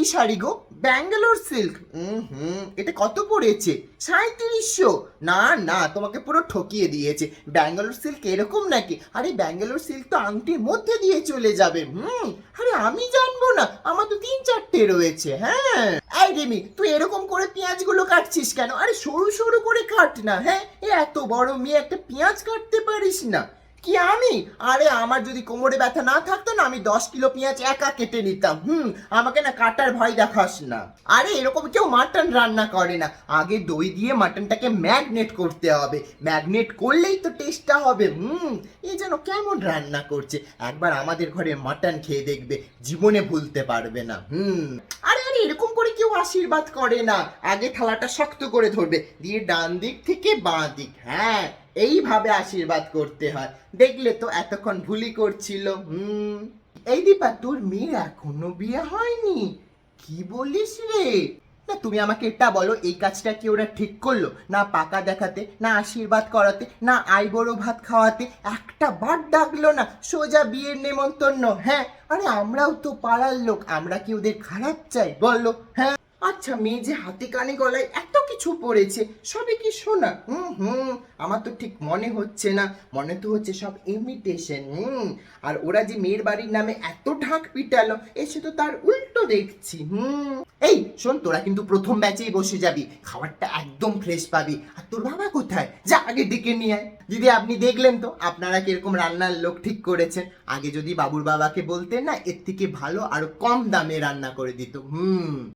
কি শাড়ি গো? ব্যাঙ্গালোর সিল্ক। হুম এটা কত পড়েছে? সাঁত্রিশশো না না, তোমাকে পুরো ঠকিয়ে দিয়েছে। ব্যাঙ্গালোর সিল্ক এরকম নাকি? আরে, ব্যাঙ্গালোর সিল্ক তো আংটির মধ্যে দিয়ে চলে যাবে। হুম, আরে, আমি জানব না। আমার তো তিন চারটে রয়েছে হ্যাঁ। এই রেমি, তুই এরকম করে পেঁয়াজগুলো কাটছিস কেন? আরে, সরু সরু করে কাট না হ্যাঁ? এ এত বড় মেয়ে, একটা পেঁয়াজ কাটতে পারিস না। কি আমি? আরে, আমার যদি কোমরে ব্যথা না থাকতো না, আমি দশ কিলো পেঁয়াজ একা কেটে নিতাম। হুম, আমাকে না কাটার ভয় দেখাস না। আরে, এরকম কেউ মাটন রান্না করে না। আগে দই দিয়ে মাটনটাকে ম্যাগনেট করতে হবে। ম্যাগনেট করলেই তো টেস্টটা হবে। হুম, এ যেন কেমন রান্না করছে। একবার আমাদের ঘরে মাটন খেয়ে দেখবে। জীবনে ভুলতে পারবে না। হুম। আরে আরে, এরকম করে কেউ আশীর্বাদ করে না। আগে থালাটা শক্ত করে ধরবে। দিয়ে ডান দিক থেকে বাঁ দিক। হ্যাঁ এইভাবে আশীর্বাদ করতে হয়। দেখলে তো এতক্ষণ ভুলি করছিল। হুম। এই দীপা, তোর মেয়ের এখনও বিয়ে হয়নি? কি বলিস রে? না, তুমি আমাকে এটা বলো, এই কাজটা কি ওরা ঠিক করল? না পাকা দেখাতে, না আশীর্বাদ করাতে, না আই বড় ভাত খাওয়াতে, একটা বার ডাকলো না, সোজা বিয়ের নেমন্তন্ন হ্যাঁ? আরে আমরাও তো পাড়ার লোক, আমরা কি ওদের খারাপ চাই? বলো হ্যাঁ? আচ্ছা মেয়ে যে হাতে কানে গলায় এত কিছু পড়েছে, সবই কি শোনা? হুম হুম, আমার তো ঠিক মনে হচ্ছে না, মনে তো হচ্ছে সব ইমিটেশন হুম। আর ওরা যে মেয়ের বাড়ির নামে এত ঢাক পিটালো, এসে তো তার উল্টো দেখছি, হুম। এই, শোন, তোরা কিন্তু প্রথম ব্যাচেই বসে যাবি, খাবারটা একদম ফ্রেশ পাবি। আর তোর বাবা কোথায়? যা আগে ডেকে নিয়ে আয়। দিদি আপনি দেখলেন তো, আপনারা কীরকম রান্নার লোক ঠিক করেছেন। আগে যদি বাবুর বাবাকে বলতেন না, এর থেকে ভালো আর কম দামে রান্না করে দিত, হুম।